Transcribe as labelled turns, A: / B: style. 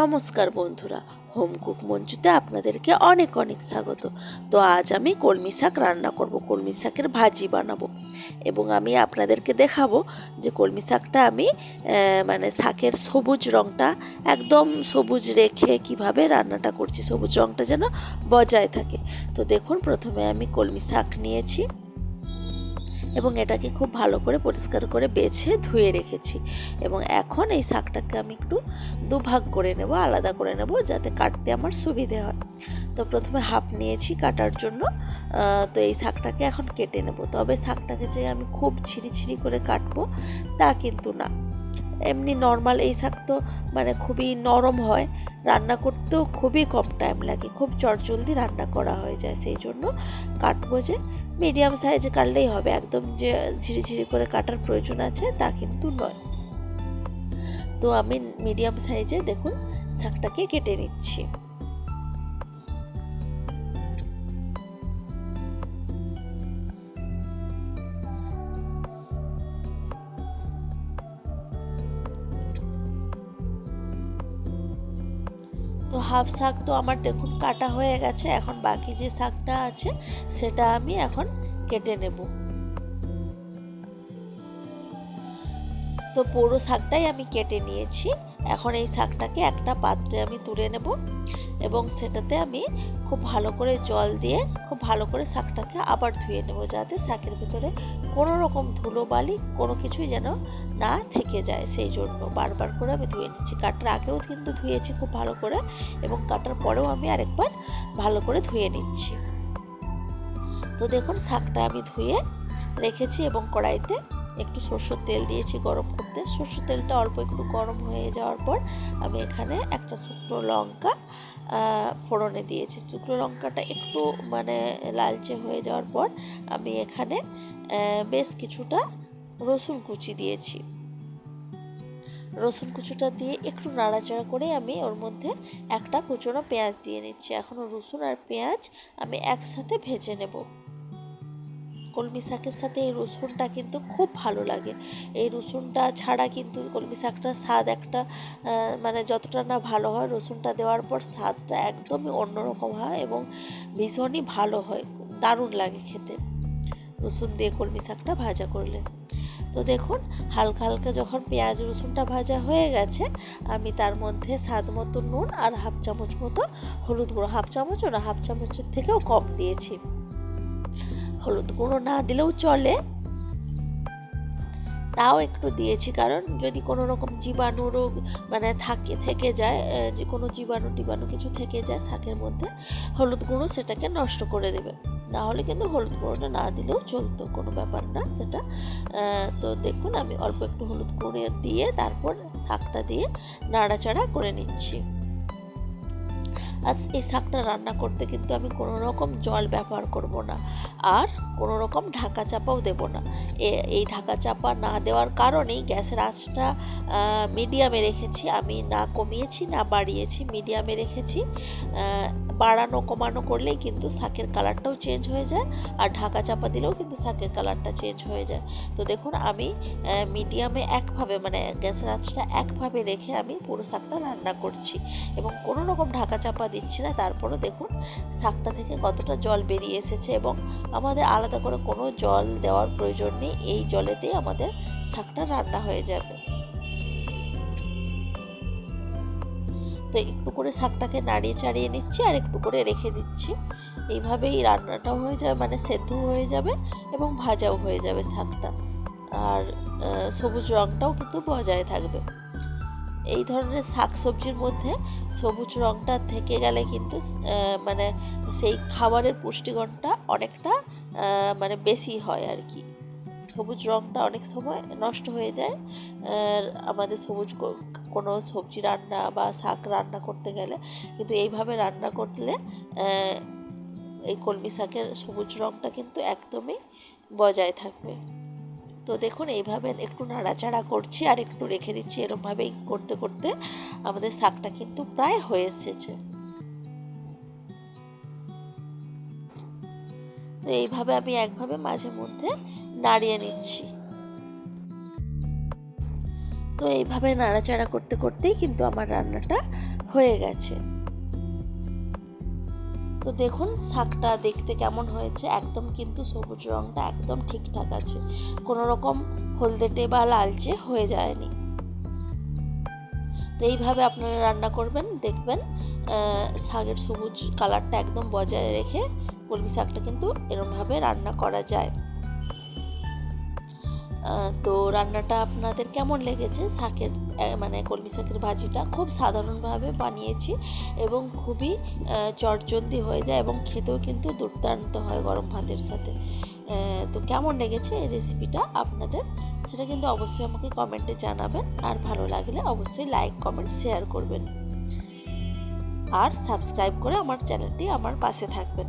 A: নমস্কার বন্ধুরা, home cook মঞ্চুতে আপনাদেরকে অনেক অনেক স্বাগত। তো আজ আমি কলমি শাক রান্না করব, কলমি শাকের ভাজি বানাবো। এবং আমি আপনাদেরকে দেখাবো যে কলমি শাকটা আমি মানে শাকের সবুজ রঙটা একদম সবুজ রেখে কীভাবে রান্নাটা করছি, সবুজ রঙটা যেন বজায় থাকে। তো দেখুন, প্রথমে আমি কলমি শাক নিয়েছি। এবং এটাকে খুব ভালো করে পরিষ্কার করে বেছে ধুয়ে রেখেছি। এবং এখন এই শাকটাকে আমি একটু দুভাগ করে নেব, আলাদা করে নেব যাতে কাটতে আমার সুবিধে হয়। তো প্রথমে হাফ নিয়েছি কাটার জন্য। তো এই শাকটাকে এখন কেটে নেব। তবে শাকটাকে যে আমি খুব ছিঁড়ি ছিঁড়ি করে কাটবো তা কিন্তু না। এমনি নর্মাল এই শাক তো মানে খুবই নরম হয়। রান্না করতেও খুবই কম টাইম লাগে, খুব চটজলদি রান্না করা হয়ে যায় সেই জন্য কাটবো যে মিডিয়াম সাইজে কাটলেই হবে, একদম যে ঝিরি ঝিরি করে কাটার প্রয়োজন আছে তা কিন্তু নয়। তো আমি মিডিয়াম সাইজে দেখুন শাকটাকে কেটে নিচ্ছি। তো হাফ শাক তো আমার দেখুন কাটা হয়ে গেছে, এখন বাকি যে শাকটা আছে সেটা আমি এখন কেটে নেব। তো পুরো শাকটাই আমি কেটে নিয়েছি। এখন এই শাকটাকে একটা পাত্রে আমি তুলে নেব এবং সেটাতে আমি খুব ভালো করে জল দিয়ে খুব ভালো করে শাকটাকে আবার ধুয়ে নেব যাতে শাকের ভিতরে কোনো রকম ধুলো বালি কোনো কিছুই যেন না থেকে যায়। সেই জন্য বারবার করে আমি ধুয়ে নিচ্ছি। কাটার আগেও কিন্তু ধুয়েছি খুব ভালো করে এবং কাটার পরেও আমি আরেকবার ভালো করে ধুয়ে নিচ্ছি। তো দেখুন, শাকটা আমি ধুয়ে রেখেছি এবং কড়াইতে একটু সরষের তেল দিয়েছি গরম করতে। সরষের তেলটা অল্প একটু গরম হয়ে যাওয়ার পর আমি এখানে একটা শুকনো লঙ্কা ফোড়নে দিয়েছি। শুকনো লঙ্কাটা একটু মানে লালচে হয়ে যাওয়ার পর আমি এখানে বেশ কিছুটা রসুন কুচি দিয়েছি। রসুন কুচুটা দিয়ে একটু নাড়াচাড়া করে আমি ওর মধ্যে একটা কুচোনো পেঁয়াজ দিয়ে নিচ্ছি। এখন রসুন আর পেঁয়াজ আমি একসাথে ভেজে নেব। কলমি শাকের সাথে এই রসুনটা কিন্তু খুব ভালো লাগে। এই রসুনটা ছাড়া কিন্তু কলমি শাকটা স্বাদ একটা মানে যতটা না ভালো হয় রসুনটা দেওয়ার পর স্বাদটা একদমই অন্যরকম হয় এবং ভীষণই ভালো হয়, দারুণ লাগে খেতে। রসুন দিয়ে কলমি শাকটা ভাজা করলে। তো দেখুন, হালকা হালকা যখন পেঁয়াজ রসুনটা ভাজা হয়ে গেছে, আমি তার মধ্যে স্বাদ মতো নুন আর হাফ চামচ মতো হলুদ গুঁড়ো। হাফ চামচও না, হাফ চামচের থেকেও কম দিয়েছি। হলুদ গুঁড়ো না দিলেও চলে। তাও একটু দিয়েছি, কারণ যদি কোনো রকম জীবাণু রোগ মানে থাকে, থেকে যায় যে কোনো জীবাণু টিবাণু কিছু থেকে যায় শাকের মধ্যে, হলুদ গুঁড়ো সেটাকে নষ্ট করে দেবে। না হলে কিন্তু হলুদ গুঁড়োটা না দিলেও চলতো, কোনো ব্যাপার না সেটা। তো দেখুন, আমি অল্প একটু হলুদ গুঁড়ো দিয়ে তারপর শাকটা দিয়ে নাড়াচাড়া করে নিচ্ছি। আর এই শাকটা রান্না করতে কিন্তু আমি কোনো রকম জল ব্যবহার করব না। আর কোনো রকম ঢাকা চাপাও দেব না। এই ঢাকা চাপা না দেওয়ার কারণেই গ্যাসের আঁচটা মিডিয়ামে রেখেছি। আমি না কমিয়েছি, না বাড়িয়েছি, মিডিয়ামে রেখেছি। বাড়ানো কমানো করলেই কিন্তু শাকের কালারটাও চেঞ্জ হয়ে যায় আর ঢাকা চাপা দিলেও কিন্তু শাকের কালারটা চেঞ্জ হয়ে যায়। তো দেখুন আমি মিডিয়ামে একভাবে মানে গ্যাসের আঁচটা একভাবে রেখে আমি পুরো শাকটা রান্না করছি এবং কোনো রকম ঢাকা চাপা দিচ্ছি না। তারপরও দেখুন শাকটা থেকে কতটা জল বেরিয়ে এসেছে এবং আমাদের আলাদা করে কোনো জল দেওয়ার প্রয়োজন নেই। এই জলেতেই আমাদের শাকটা রান্না হয়ে যাবে। তো একটু করে শাকটাকে নাড়িয়ে চাড়িয়ে নিচ্ছি আর একটু করে রেখে দিচ্ছি। এইভাবেই রান্নাটাও হয়ে যাবে মানে সেদ্ধ হয়ে যাবে এবং ভাজাও হয়ে যাবে শাকটা। আর সবুজ রঙটাও কিন্তু বজায় থাকবে। এই ধরনের শাক সবজির মধ্যে সবুজ রঙটা থেকে গেলে কিন্তু মানে সেই খাবারের পুষ্টিগুণটা অনেকটা মানে বেশি হয় আর কি। সবুজ রঙটা অনেক সময় নষ্ট হয়ে যায়। আমাদের সবুজ কোনো সবজি রান্না বা শাক রান্না করতে গেলে কিন্তু এইভাবে রান্না করলে এই কলমি শাকের সবুজ রঙটা কিন্তু একদমই বজায় থাকবে। তো দেখুন, এইভাবে একটু নাড়াচাড়া করছি আর একটু রেখে দিচ্ছি। এরমভাবেই করতে করতে আমাদের শাকটা কিন্তু প্রায় হয়ে এসেছে। তো এইভাবে আমি একভাবে মাঝে মধ্যে নাড়িয়ে নিচ্ছি। তো এইভাবে নাড়াচাড়া করতে করতেই কিন্তু আমার রান্নাটা হয়ে গেছে। তো দেখুন, শাকটা দেখতে কেমন হয়েছে, একদম কিন্তু সবুজ রঙটা একদম ঠিকঠাক আছে। কোনো রকম হলদেটে বা লালচে হয়ে যায়নি। তো এইভাবে আপনারা রান্না করবেন, দেখবেন শাকের সবুজ কালারটা একদম বজায় রেখে কলমি শাকটা কিন্তু এরমভাবে রান্না করা যায়। তো রান্নাটা আপনাদের কেমন লেগেছে? শাকের মানে কলমি শাকের ভাজিটা খুব সাধারণভাবে বানিয়েছি এবং খুবই চটজলদি হয়ে যায় এবং খেতেও কিন্তু দুর্দান্ত হয় গরম ভাতের সাথে। তো কেমন লেগেছে এই রেসিপিটা আপনাদের? সেটা কিন্তু অবশ্যই আমাকে কমেন্টে জানাবেন। আর ভালো লাগলে অবশ্যই লাইক কমেন্ট শেয়ার করবেন। আর সাবস্ক্রাইব করে আমার চ্যানেলটি আমার পাশে থাকবেন।